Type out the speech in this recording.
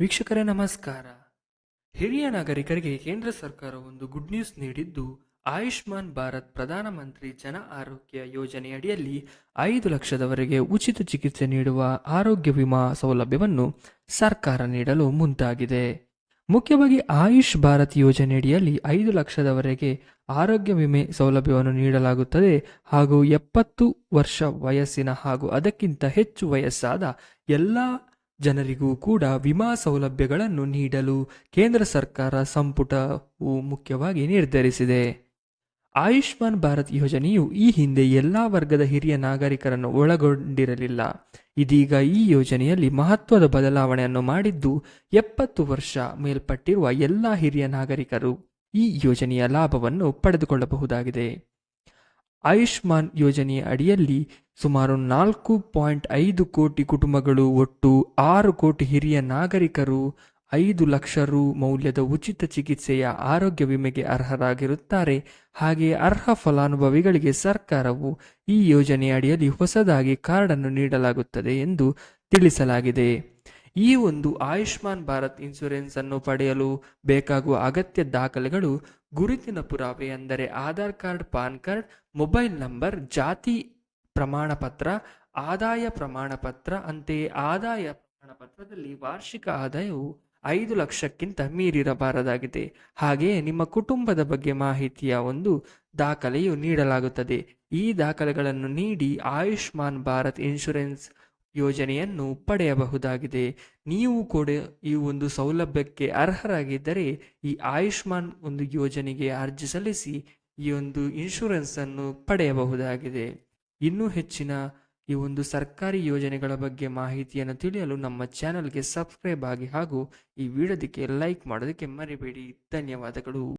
ವೀಕ್ಷಕರೇ, ನಮಸ್ಕಾರ. ಹಿರಿಯ ನಾಗರಿಕರಿಗೆ ಕೇಂದ್ರ ಸರ್ಕಾರ ಒಂದು ಗುಡ್ ನ್ಯೂಸ್ ನೀಡಿದ್ದು, ಆಯುಷ್ಮಾನ್ ಭಾರತ್ ಪ್ರಧಾನಮಂತ್ರಿ ಜನ ಆರೋಗ್ಯ ಯೋಜನೆಯಡಿಯಲ್ಲಿ ಐದು ಲಕ್ಷದವರೆಗೆ ಉಚಿತ ಚಿಕಿತ್ಸೆ ನೀಡುವ ಆರೋಗ್ಯ ವಿಮಾ ಸೌಲಭ್ಯವನ್ನು ಸರ್ಕಾರ ನೀಡಲು ಮುಂದಾಗಿದೆ. ಮುಖ್ಯವಾಗಿ ಆಯುಷ್ ಭಾರತ್ ಯೋಜನೆಯಡಿಯಲ್ಲಿ ಐದು ಲಕ್ಷದವರೆಗೆ ಆರೋಗ್ಯ ವಿಮೆ ಸೌಲಭ್ಯವನ್ನು ನೀಡಲಾಗುತ್ತದೆ ಹಾಗೂ ಎಪ್ಪತ್ತು ವರ್ಷ ವಯಸ್ಸಿನ ಹಾಗೂ ಅದಕ್ಕಿಂತ ಹೆಚ್ಚು ವಯಸ್ಸಾದ ಎಲ್ಲ ಜನರಿಗೂ ಕೂಡ ವಿಮಾ ಸೌಲಭ್ಯಗಳನ್ನು ನೀಡಲು ಕೇಂದ್ರ ಸರ್ಕಾರ ಸಂಪುಟವು ಮುಖ್ಯವಾಗಿ ನಿರ್ಧರಿಸಿದೆ. ಆಯುಷ್ಮಾನ್ ಭಾರತ್ ಯೋಜನೆಯು ಈ ಹಿಂದೆ ಎಲ್ಲ ವರ್ಗದ ಹಿರಿಯ ನಾಗರಿಕರನ್ನು ಒಳಗೊಂಡಿರಲಿಲ್ಲ. ಇದೀಗ ಈ ಯೋಜನೆಯಲ್ಲಿ ಮಹತ್ವದ ಬದಲಾವಣೆಯನ್ನು ಮಾಡಿದ್ದು ಎಪ್ಪತ್ತು ವರ್ಷ ಮೇಲ್ಪಟ್ಟಿರುವ ಎಲ್ಲ ಹಿರಿಯ ನಾಗರಿಕರು ಈ ಯೋಜನೆಯ ಲಾಭವನ್ನು ಪಡೆದುಕೊಳ್ಳಬಹುದಾಗಿದೆ. ಆಯುಷ್ಮಾನ್ ಯೋಜನೆಯ ಅಡಿಯಲ್ಲಿ ಸುಮಾರು ನಾಲ್ಕು ಪಾಯಿಂಟ್ ಐದು ಕೋಟಿ ಕುಟುಂಬಗಳು ಒಟ್ಟು ಆರು ಕೋಟಿ ಹಿರಿಯ ನಾಗರಿಕರು, ಐದು ಲಕ್ಷ ರು ಮೌಲ್ಯದ ಉಚಿತ ಚಿಕಿತ್ಸೆಯ ಆರೋಗ್ಯ ವಿಮೆಗೆ ಅರ್ಹರಾಗಿರುತ್ತಾರೆ. ಹಾಗೆ ಅರ್ಹ ಫಲಾನುಭವಿಗಳಿಗೆ ಸರ್ಕಾರವು ಈ ಯೋಜನೆಯ ಅಡಿಯಲ್ಲಿ ಹೊಸದಾಗಿ ಕಾರ್ಡನ್ನು ನೀಡಲಾಗುತ್ತದೆ ಎಂದು ತಿಳಿಸಲಾಗಿದೆ. ಈ ಒಂದು ಆಯುಷ್ಮಾನ್ ಭಾರತ್ ಇನ್ಶೂರೆನ್ಸ್ ಅನ್ನು ಪಡೆಯಲು ಬೇಕಾಗುವ ಅಗತ್ಯ ದಾಖಲೆಗಳು ಗುರುತಿನ ಪುರಾವೆ ಅಂದರೆ Aadhaar card, PAN card, mobile number, ಜಾತಿ ಪ್ರಮಾಣ ಪತ್ರ ಆದಾಯ ಪ್ರಮಾಣ ಪತ್ರ ಅಂತೆಯೇ ಆದಾಯ ಪ್ರಮಾಣ ಪತ್ರದಲ್ಲಿ ವಾರ್ಷಿಕ ಆದಾಯವು ಐದು ಲಕ್ಷಕ್ಕಿಂತ ಮೀರಿರಬಾರದಾಗಿದೆ. ಹಾಗೆಯೇ ನಿಮ್ಮ ಕುಟುಂಬದ ಬಗ್ಗೆ ಮಾಹಿತಿಯ ಒಂದು ದಾಖಲೆಯು ನೀಡಲಾಗುತ್ತದೆ. ಈ ದಾಖಲೆಗಳನ್ನು ನೀಡಿ ಆಯುಷ್ಮಾನ್ ಭಾರತ್ ಇನ್ಶೂರೆನ್ಸ್ ಯೋಜನೆಯನ್ನು ಪಡೆಯಬಹುದಾಗಿದೆ. ನೀವು ಕೂಡ ಈ ಒಂದು ಸೌಲಭ್ಯಕ್ಕೆ ಅರ್ಹರಾಗಿದ್ದರೆ ಈ ಆಯುಷ್ಮಾನ್ ಒಂದು ಯೋಜನೆಗೆ ಅರ್ಜಿ ಸಲ್ಲಿಸಿ ಈ ಒಂದು ಇನ್ಶೂರೆನ್ಸ್ ಅನ್ನು ಪಡೆಯಬಹುದಾಗಿದೆ. ಇನ್ನೂ ಹೆಚ್ಚಿನ ಈ ಒಂದು ಸರ್ಕಾರಿ ಯೋಜನೆಗಳ ಬಗ್ಗೆ ಮಾಹಿತಿಯನ್ನು ತಿಳಿಯಲು ನಮ್ಮ ಚಾನಲ್ಗೆ ಸಬ್ಸ್ಕ್ರೈಬ್ ಆಗಿ ಹಾಗೂ ಈ ವಿಡಿಯೋದಕ್ಕೆ ಲೈಕ್ ಮಾಡೋದಕ್ಕೆ ಮರಿಬೇಡಿ. ಧನ್ಯವಾದಗಳು.